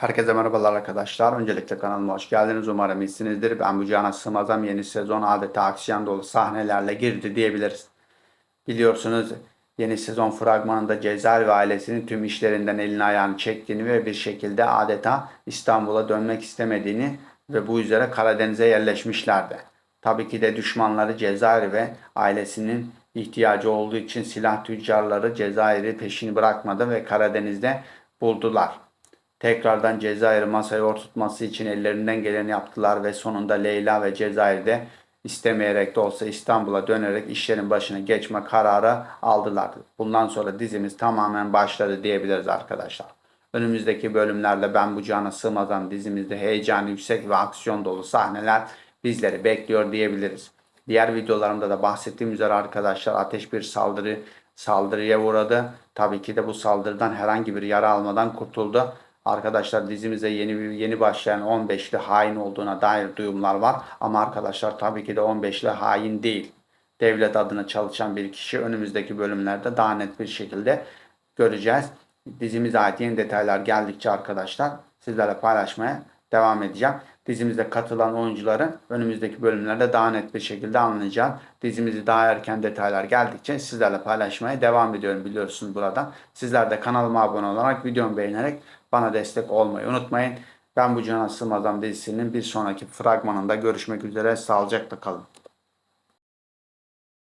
Herkese merhabalar arkadaşlar. Öncelikle kanalıma hoş geldiniz. Umarım iyisinizdir. Ben bu Sığmazam yeni sezon adeta aksiyon dolu sahnelerle girdi diyebiliriz. Biliyorsunuz yeni sezon fragmanında Cezayir ve ailesinin tüm işlerinden elini ayağını çektiğini ve bir şekilde adeta İstanbul'a dönmek istemediğini ve bu üzere Karadeniz'e yerleşmişlerdi. Tabii ki de düşmanları Cezayir ve ailesinin ihtiyacı olduğu için silah tüccarları Cezayir'i peşini bırakmadı ve Karadeniz'de buldular. Tekrardan Cezayir'i masaya oturtması için ellerinden geleni yaptılar ve sonunda Leyla ve Cezayir'de istemeyerek de olsa İstanbul'a dönerek işlerin başına geçme kararı aldılar. Bundan sonra dizimiz tamamen başladı diyebiliriz arkadaşlar. Önümüzdeki bölümlerde Ben Bu Cana Sığmazam dizimizde heyecan yüksek ve aksiyon dolu sahneler bizleri bekliyor diyebiliriz. Diğer videolarımda da bahsettiğim üzere arkadaşlar ateş bir saldırı saldırıya uğradı. Tabii ki de bu saldırıdan herhangi bir yara almadan kurtuldu. Arkadaşlar dizimize yeni yeni başlayan 15'li hain olduğuna dair duyumlar var. Ama arkadaşlar tabii ki de 15'li hain değil. Devlet adına çalışan bir kişi önümüzdeki bölümlerde daha net bir şekilde göreceğiz. Dizimize ait yeni detaylar geldikçe arkadaşlar sizlerle paylaşmaya devam edeceğim. Dizimize katılan oyuncuları önümüzdeki bölümlerde daha net bir şekilde anlayacağız. Dizimizi daha erken detaylar geldikçe sizlerle paylaşmaya devam ediyorum biliyorsunuz buradan. Sizler de kanalıma abone olarak videomu beğenerek bana destek olmayı unutmayın. Ben bu Cana Sığmazam dizisinin bir sonraki fragmanında görüşmek üzere. Sağlıcakla kalın.